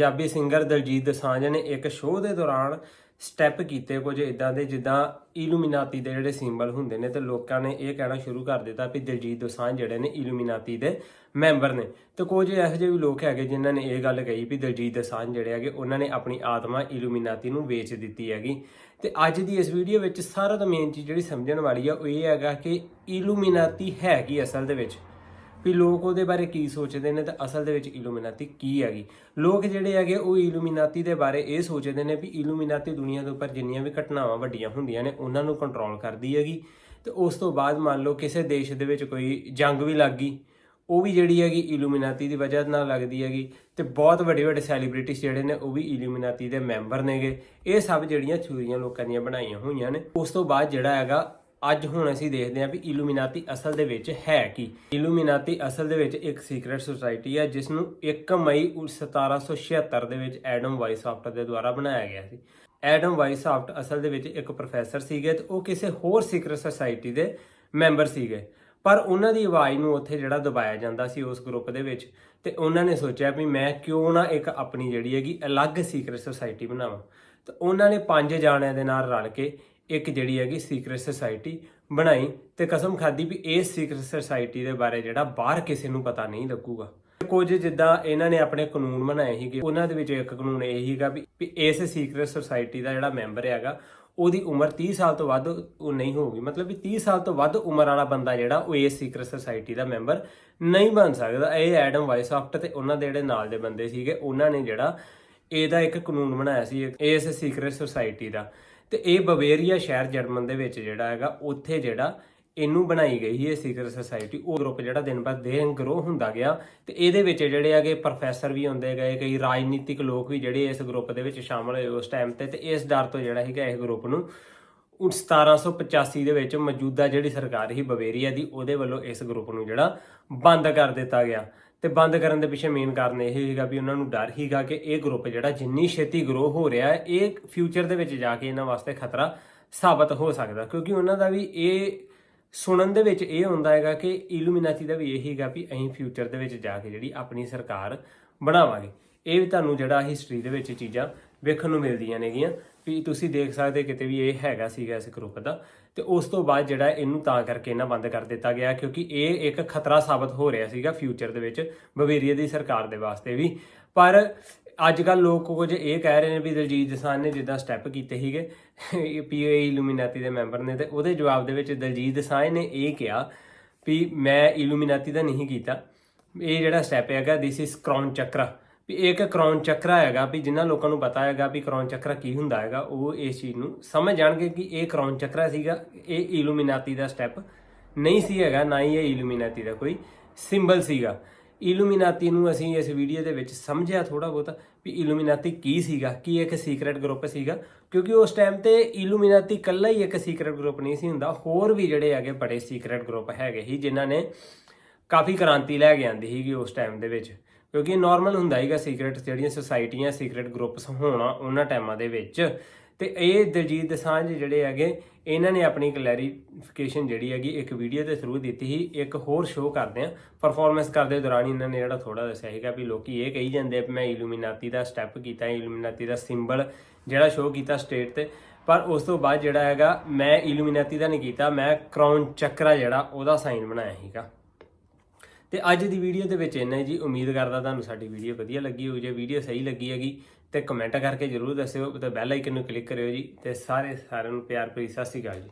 Punjabi singer Daljit Dosanjh ਨੇ ਇੱਕ show ਦੇ ਦੌਰਾਨ ਸਟੈਪ ਕੀਤੇ ਕੁਝ ਇਦਾਂ ਦੇ, ਜਿੱਦਾਂ ਇਲੂਮੀਨਾਤੀ ਦੇ ਜਿਹੜੇ ਸਿੰਬਲ ਹੁੰਦੇ ਨੇ ਤੇ ਲੋਕਾਂ ਨੇ ਇਹ ਕਹਿਣਾ ਸ਼ੁਰੂ ਕਰ ਦਿੱਤਾ ਵੀ ਦਲਜੀਤ ਦੋਸਾਂਝ ਜਿਹੜੇ ਨੇ ਇਲੂਮੀਨਾਤੀ ਦੇ ਮੈਂਬਰ ਨੇ। ਤੇ ਕੁਝ ਇਹੋ ਜਿਹੇ ਵੀ ਲੋਕ ਹੈਗੇ ਜਿਨ੍ਹਾਂ ਨੇ ਇਹ ਗੱਲ ਕਹੀ ਵੀ ਦਲਜੀਤ ਦੋਸਾਂਝ ਜਿਹੜੇ ਹੈਗੇ, ਉਹਨਾਂ ਨੇ ਆਪਣੀ ਆਤਮਾ ਇਲੂਮੀਨਾਤੀ ਨੂੰ ਵੇਚ ਦਿੱਤੀ ਹੈਗੀ। ਤੇ ਅੱਜ ਦੀ ਇਸ ਵੀਡੀਓ ਵਿੱਚ ਸਾਰਾ ਤੋਂ ਮੇਨ ਚੀਜ਼ ਜਿਹੜੀ ਸਮਝਣ ਵਾਲੀ ਆ, ਉਹ ਇਹ ਹੈਗਾ ਕਿ ਇਲੂਮੀਨਾਤੀ ਹੈ ਕੀ ਅਸਲ ਦੇ ਵਿੱਚ। ਵੀ ਲੋਕ ਉਹਦੇ ਬਾਰੇ ਕੀ ਸੋਚਦੇ ਨੇ ਤੇ ਅਸਲ ਦੇ ਵਿੱਚ ਇਲੂਮੀਨਾਤੀ ਕੀ ਹੈਗੀ। ਲੋਕ ਜਿਹੜੇ ਹੈਗੇ ਉਹ ਇਲੂਮੀਨਾਤੀ ਦੇ ਬਾਰੇ ਇਹ ਸੋਚਦੇ ਨੇ ਵੀ ਇਲੂਮੀਨਾਤੀ ਦੁਨੀਆ ਦੇ ਉੱਪਰ ਜਿੰਨੀਆਂ ਵੀ ਘਟਨਾਵਾਂ ਵੱਡੀਆਂ ਹੁੰਦੀਆਂ ਨੇ, ਉਹਨਾਂ ਨੂੰ ਕੰਟਰੋਲ ਕਰਦੀ ਹੈਗੀ। ਤੇ ਉਸ ਤੋਂ ਬਾਅਦ ਮੰਨ ਲਓ ਕਿਸੇ ਦੇਸ਼ ਦੇ ਵਿੱਚ ਕੋਈ ਜੰਗ ਵੀ ਲੱਗ ਗਈ, ਉਹ ਵੀ ਜਿਹੜੀ ਹੈਗੀ ਇਲੂਮੀਨਾਤੀ ਦੀ ਵਜ੍ਹਾ ਨਾਲ ਲੱਗਦੀ ਹੈਗੀ ਤੇ ਬਹੁਤ ਵੱਡੇ ਵੱਡੇ ਸੈਲੀਬ੍ਰਿਟੀਜ਼ ਜਿਹੜੇ ਨੇ ਉਹ ਵੀ ਇਲੂਮੀਨਾਤੀ ਦੇ ਮੈਂਬਰ ਨੇਗੇ। ਇਹ ਸਭ ਜਿਹੜੀਆਂ ਥਿਊਰੀਆਂ ਲੋਕਾਂ ਦੀਆਂ ਬਣਾਈਆਂ ਹੋਈਆਂ ਨੇ। ਉਸ ਤੋਂ ਬਾਅਦ ਜਿਹੜਾ ਹੈਗਾ ਅੱਜ ਹੁਣ ਅਸੀਂ ਦੇਖਦੇ ਹਾਂ ਵੀ ਇਲੂਮੀਨਾਤੀ ਅਸਲ ਦੇ ਵਿੱਚ ਹੈ ਕੀ। ਇਲੂਮੀਨਾਤੀ ਅਸਲ ਦੇ ਵਿੱਚ ਇੱਕ ਸੀਕ੍ਰੇਟ ਸੁਸਾਇਟੀ ਹੈ ਜਿਸ ਨੂੰ 1 ਮਈ 1776 ਦੇ ਵਿੱਚ ਐਡਮ ਵਾਈਸਾਫਟ ਦੇ ਦੁਆਰਾ ਬਣਾਇਆ ਗਿਆ ਸੀ। ਐਡਮ ਵਾਈਸਾਫਟ ਅਸਲ ਦੇ ਵਿੱਚ ਇੱਕ ਪ੍ਰੋਫੈਸਰ ਸੀਗੇ ਤੇ ਉਹ ਕਿਸੇ ਹੋਰ ਸੀਕ੍ਰੇਟ ਸੁਸਾਇਟੀ ਦੇ ਮੈਂਬਰ ਸੀਗੇ। ਪਰ ਉਹਨਾਂ ਦੀ ਆਵਾਜ਼ ਨੂੰ ਉੱਥੇ ਜਿਹੜਾ ਦਬਾਇਆ ਜਾਂਦਾ ਸੀ ਉਸ ਗਰੁੱਪ ਦੇ ਵਿੱਚ ਤੇ ਉਹਨਾਂ ਨੇ ਸੋਚਿਆ ਵੀ ਮੈਂ ਕਿਉਂ ਨਾ ਇੱਕ ਆਪਣੀ ਜਿਹੜੀ ਹੈਗੀ ਅਲੱਗ ਸੀਕ੍ਰੇਟ ਸੁਸਾਇਟੀ ਬਣਾਵਾਂ। ਤਾਂ ਉਹਨਾਂ ਨੇ ਪੰਜ ਜਾਣਿਆਂ ਦੇ ਨਾਲ ਰਲ ਕੇ ਇੱਕ ਜਿਹੜੀ ਹੈਗੀ ਸੀਕ੍ਰੇਟ ਸੁਸਾਇਟੀ ਬਣਾਈ ਤੇ ਕਸਮ ਖਾਦੀ ਵੀ ਇਸ ਸੀਕ੍ਰੇਟ ਸੁਸਾਇਟੀ ਦੇ ਬਾਰੇ ਜਿਹੜਾ ਬਾਹਰ ਕਿਸੇ ਨੂੰ ਪਤਾ ਨਹੀਂ ਲੱਗੂਗਾ। ਕੁਝ ਜਿੱਦਾਂ ਇਹਨਾਂ ਨੇ ਆਪਣੇ ਕਾਨੂੰਨ ਬਣਾਏ ਸੀਗੇ, ਉਹਨਾਂ ਦੇ ਵਿੱਚ ਇੱਕ ਕਾਨੂੰਨ ਇਹ ਸੀਗਾ ਵੀ ਵੀ ਇਸ ਸੀਕ੍ਰੇਟ ਸੁਸਾਇਟੀ ਦਾ ਜਿਹੜਾ ਮੈਂਬਰ ਹੈਗਾ, ਉਹਦੀ ਉਮਰ 30 ਸਾਲ ਤੋਂ ਵੱਧ ਉਹ ਨਹੀਂ ਹੋਊਗੀ। ਮਤਲਬ ਵੀ 30 ਸਾਲ ਤੋਂ ਵੱਧ ਉਮਰ ਵਾਲਾ ਬੰਦਾ ਜਿਹੜਾ, ਉਹ ਇਸ ਸੀਕ੍ਰੇਟ ਸੁਸਾਇਟੀ ਦਾ ਮੈਂਬਰ ਨਹੀਂ ਬਣ ਸਕਦਾ। ਇਹ ਐਡਮ ਵਾਈਸਾਫਟ ਤੇ ਉਹਨਾਂ ਦੇ ਜਿਹੜੇ ਨਾਲ ਦੇ ਬੰਦੇ ਸੀਗੇ, ਉਹਨਾਂ ਨੇ ਜਿਹੜਾ ਇਹਦਾ ਇੱਕ ਕਾਨੂੰਨ ਬਣਾਇਆ ਸੀ, ਇਸ ਸੀਕ੍ਰੇਟ ਸੁਸਾਇਟੀ ਦਾ। ਤੇ ਇਹ ਬਵੇਰੀਆ ਸ਼ਹਿਰ ਜਰਮਨ ਦੇ ਵਿੱਚ ਜਿਹੜਾ ਹੈਗਾ, ਉੱਥੇ ਜਿਹੜਾ ਇਹਨੂੰ ਬਣਾਈ ਗਈ ਹੈ ਸੀਕ੍ਰੇਟ ਸੁਸਾਇਟੀ ਉਹ ਗਰੁੱਪ ਜਿਹੜਾ ਦਿਨ ਬਾਅਦ ਦਿਨ ਗਰੋ ਹੁੰਦਾ ਗਿਆ ਤੇ ਇਹਦੇ ਵਿੱਚ ਜਿਹੜੇ ਹੈਗੇ ਪ੍ਰੋਫੈਸਰ ਵੀ ਹੁੰਦੇ ਗਏ, ਕਈ ਰਾਜਨੀਤਿਕ ਲੋਕ ਵੀ ਜਿਹੜੇ ਇਸ ਗਰੁੱਪ ਦੇ ਵਿੱਚ ਸ਼ਾਮਲ ਹੋਏ ਉਸ ਟਾਈਮ ਤੇ ਤੇ ਇਸ ਡਰ ਤੋਂ ਜਿਹੜਾ ਹੈਗਾ ਇਹ ਗਰੁੱਪ ਨੂੰ 1785 ਦੇ ਵਿੱਚ ਮੌਜੂਦਾ ਜਿਹੜੀ ਸਰਕਾਰ ਸੀ ਬਵੇਰੀਆ ਦੀ, ਉਹਦੇ ਵੱਲੋਂ ਇਸ ਗਰੁੱਪ ਨੂੰ ਜਿਹੜਾ ਬੰਦ ਕਰ ਦਿੱਤਾ ਗਿਆ। ਤੇ ਬੰਦ ਕਰਨ ਦੇ ਪਿੱਛੇ ਮੇਨ ਕਾਰਨ ਇਹ ਸੀਗਾ ਵੀ ਉਹਨਾਂ ਨੂੰ ਡਰ ਸੀਗਾ ਕਿ ਇਹ ਗਰੁੱਪ ਜਿਹੜਾ ਜਿੰਨੀ ਛੇਤੀ ਗਰੋ ਹੋ ਰਿਹਾ ਹੈ, ਇਹ ਫਿਊਚਰ ਦੇ ਵਿੱਚ ਜਾ ਕੇ ਇਹਨਾਂ ਵਾਸਤੇ ਖਤਰਾ ਸਾਬਤ ਹੋ ਸਕਦਾ। ਕਿਉਂਕਿ ਉਹਨਾਂ ਦਾ ਵੀ ਇਹ ਸੁਣਨ ਦੇ ਵਿੱਚ ਇਹ ਹੁੰਦਾ ਹੈਗਾ ਕਿ ਇਲੂਮੀਨਾਤੀ ਦਾ ਵੀ ਇਹ ਹੀਗਾ ਵੀ ਅਸੀਂ ਫਿਊਚਰ ਦੇ ਵਿੱਚ ਜਾ ਕੇ ਜਿਹੜੀ ਆਪਣੀ ਸਰਕਾਰ ਬਣਾਵਾਂਗੇ। ਇਹ ਵੀ ਤੁਹਾਨੂੰ ਜਿਹੜਾ ਹਿਸਟਰੀ ਦੇ ਵਿੱਚ ਚੀਜ਼ਾਂ ਵੇਖਣ ਨੂੰ ਮਿਲਦੀਆਂ ਨੇਗੀਆਂ ਵੀ ਤੁਸੀਂ ਦੇਖ ਸਕਦੇ ਕਿਤੇ ਵੀ ਇਹ ਹੈਗਾ ਸੀਗਾ ਇਸ ਗਰੁੱਪ ਦਾ। ਤੇ ਉਸ ਤੋਂ ਬਾਅਦ ਜਿਹੜਾ ਇਹਨੂੰ ਤਾਂ ਕਰਕੇ ਇਹਨਾਂ ਬੰਦ ਕਰ ਦਿੱਤਾ ਗਿਆ ਕਿਉਂਕਿ ਇਹ ਇੱਕ ਖਤਰਾ ਸਾਬਤ ਹੋ ਰਿਹਾ ਸੀਗਾ ਫਿਊਚਰ ਦੇ ਵਿੱਚ ਬਵੇਰੀਆ ਦੀ ਸਰਕਾਰ ਦੇ ਵਾਸਤੇ ਵੀ। ਪਰ ਅੱਜ ਕੱਲ ਲੋਕ ਕੁਝ ਇਹ ਕਹਿ ਰਹੇ ਨੇ ਵੀ ਦਲਜੀਤ ਦਸਾਨ ਨੇ ਜਿੱਦਾਂ ਸਟੈਪ ਕੀਤੇ ਸੀਗੇ ਪੀਏ ਇਲੂਮੀਨਾਤੀ ਦੇ ਮੈਂਬਰ ਨੇ ਤੇ ਉਹਦੇ ਜਵਾਬ ਦੇ ਵਿੱਚ ਦਲਜੀਤ ਦਸਾਨ ਨੇ ਇਹ ਕਿਹਾ ਵੀ ਮੈਂ ਇਲੂਮੀਨਾਤੀ ਦਾ ਨਹੀਂ ਕੀਤਾ। ਇਹ ਜਿਹੜਾ ਸਟੈਪ ਹੈਗਾ ਦਿਸ ਇਜ਼ ਕ੍ਰਾਊਨ ਚੱਕਰਾ ਵੀ ਇਹ ਇੱਕ ਕ੍ਰਾਊਨ ਚੱਕਰਾ ਹੈਗਾ ਵੀ ਜਿਨ੍ਹਾਂ ਲੋਕਾਂ ਨੂੰ ਪਤਾ ਹੈਗਾ ਵੀ ਕ੍ਰਾਊਨ ਚੱਕਰਾ ਕੀ ਹੁੰਦਾ ਹੈਗਾ, ਉਹ ਇਸ ਚੀਜ਼ ਨੂੰ ਸਮਝ ਜਾਣਗੇ ਕਿ ਇਹ ਕ੍ਰਾਊਨ ਚੱਕਰਾ ਸੀਗਾ, ਇਹ ਇਲੂਮੀਨਾਤੀ ਦਾ ਸਟੈਪ ਨਹੀਂ ਸੀ ਹੈਗਾ, ਨਾ ਹੀ ਇਹ ਇਲੂਮੀਨਾਤੀ ਦਾ ਕੋਈ ਸਿੰਬਲ ਸੀਗਾ। ਇਲੂਮੀਨਾਤੀ ਨੂੰ ਅਸੀਂ ਇਸ ਵੀਡੀਓ ਦੇ ਵਿੱਚ ਸਮਝਿਆ ਥੋੜਾ ਬਹੁਤ ਵੀ ਇਲੂਮੀਨਾਤੀ ਕੀ ਸੀਗਾ, ਕੀ ਇੱਕ ਸੀਕ੍ਰੇਟ ਗਰੁੱਪ ਸੀਗਾ, ਕਿਉਂਕਿ ਉਸ ਟਾਈਮ ਤੇ ਇਲੂਮੀਨਾਤੀ ਇਕੱਲਾ ਹੀ ਇੱਕ ਸੀਕ੍ਰੇਟ ਗਰੁੱਪ ਨਹੀਂ ਸੀ ਹੁੰਦਾ, ਹੋਰ ਵੀ ਜਿਹੜੇ ਹੈਗੇ ਬੜੇ ਸੀਕ੍ਰੇਟ ਗਰੁੱਪ ਹੈਗੇ ਸੀ, ਜਿਨ੍ਹਾਂ ਨੇ ਕਾਫੀ ਕ੍ਰਾਂਤੀ ਲੈ ਕੇ ਆਂਦੀ ਸੀਗੀ ਉਸ ਟਾਈਮ ਦੇ ਵਿੱਚ। ਕਿਉਂਕਿ ਨਾਰਮਲ ਹੁੰਦਾ ਹੀਗਾ ਸੀਕ੍ਰੇਟ ਜਿਹੜੀਆਂ ਸੁਸਾਇਟੀਆਂ ਸੀਕ੍ਰੇਟ ਗਰੁੱਪਸ ਹੋਣਾ ਉਹਨਾਂ ਟਾਈਮਾਂ ਦੇ ਵਿੱਚ। ਤੇ ਇਹ ਦਲਜੀਤ ਦਸਾਂਝ ਜਿਹੜੇ ਹੈਗੇ, ਇਹਨਾਂ ਨੇ ਆਪਣੀ ਕਲੈਰੀਫਿਕੇਸ਼ਨ ਜਿਹੜੀ ਹੈਗੀ ਇੱਕ ਵੀਡੀਓ ਦੇ ਥਰੂ ਦਿੱਤੀ ਸੀ। ਇੱਕ ਹੋਰ ਸ਼ੋਅ ਕਰਦੇ ਆ ਪਰਫਾਰਮੈਂਸ ਕਰਦੇ ਦੌਰਾਨ ਇਹਨਾਂ ਨੇ ਜਿਹੜਾ ਥੋੜਾ ਦੱਸਿਆ ਸੀਗਾ ਵੀ ਲੋਕੀ ਇਹ ਕਹੀ ਜਾਂਦੇ ਆ ਵੀ ਮੈਂ ਇਲੂਮੀਨਾਤੀ ਦਾ ਸਟੈਪ ਕੀਤਾ ਇਲੂਮੀਨਾਤੀ ਦਾ ਸਿੰਬਲ ਜਿਹੜਾ ਸ਼ੋਅ ਕੀਤਾ ਸਟੇਟ ਤੇ। ਪਰ ਉਸ ਤੋਂ ਬਾਅਦ ਜਿਹੜਾ ਹੈਗਾ, ਮੈਂ ਇਲੂਮੀਨਾਤੀ ਦਾ ਨਹੀਂ ਕੀਤਾ, ਮੈਂ ਕਰਾਊਨ ਚੱਕਰਾ ਜਿਹੜਾ, ਉਹਦਾ ਸਾਈਨ ਬਣਾਇਆ ਸੀਗਾ। ਤੇ ਅੱਜ ਦੀ ਵੀਡੀਓ ਦੇ ਵਿੱਚ ਇੰਨਾ ਹੀ ਜੀ। ਉਮੀਦ ਕਰਦਾ ਤੁਹਾਨੂੰ ਸਾਡੀ ਵੀਡੀਓ ਵਧੀਆ ਲੱਗੀ ਹੋਊ। ਜੇ ਵੀਡੀਓ ਸਹੀ ਲੱਗੀ ਹੈਗੀ, ਤੇ ਕਮੈਂਟ ਕਰਕੇ ਜਰੂਰ ਦੱਸਿਓ ਤੇ ਬੈਲ ਆਈਕਨ ਨੂੰ ਕਲਿੱਕ ਕਰਿਓ ਜੀ। ਤੇ ਸਾਰੇ ਸਾਰਿਆਂ ਨੂੰ ਪਿਆਰ ਭਰੀ ਸਤਿ ਸ਼੍ਰੀ ਅਕਾਲ ਜੀ।